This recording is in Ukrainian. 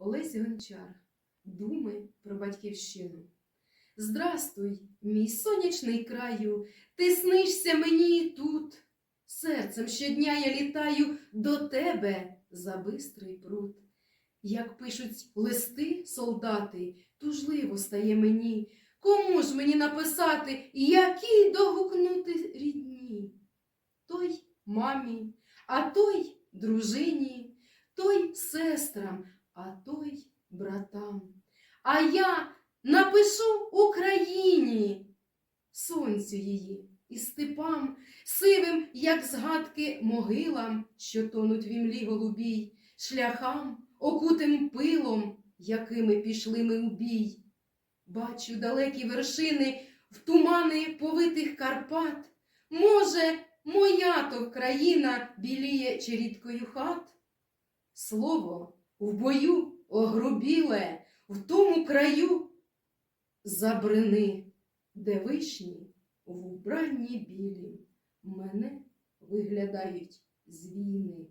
Олесь Гончар. Думи про батьківщину. Здрастуй, мій сонячний краю, ти снишся мені тут. Серцем щодня я літаю до тебе за бистрий пруд. Як пишуть листи солдати, тужливо стає мені. Кому ж мені написати, які догукнути рідні? Той мамі, а той дружині, той сестрам, а той братам. А я напишу Україні, сонцю її і степам, сивим, як згадки, могилам, що тонуть в імлі голубій, шляхам, окутим пилом, якими пішли ми у бій. Бачу далекі вершини в тумани повитих Карпат. Може, моя то країна біліє черідкою хат? Слово в бою огрубіле в тому краю забрини, де вишні в убранні білі мене виглядають з війни.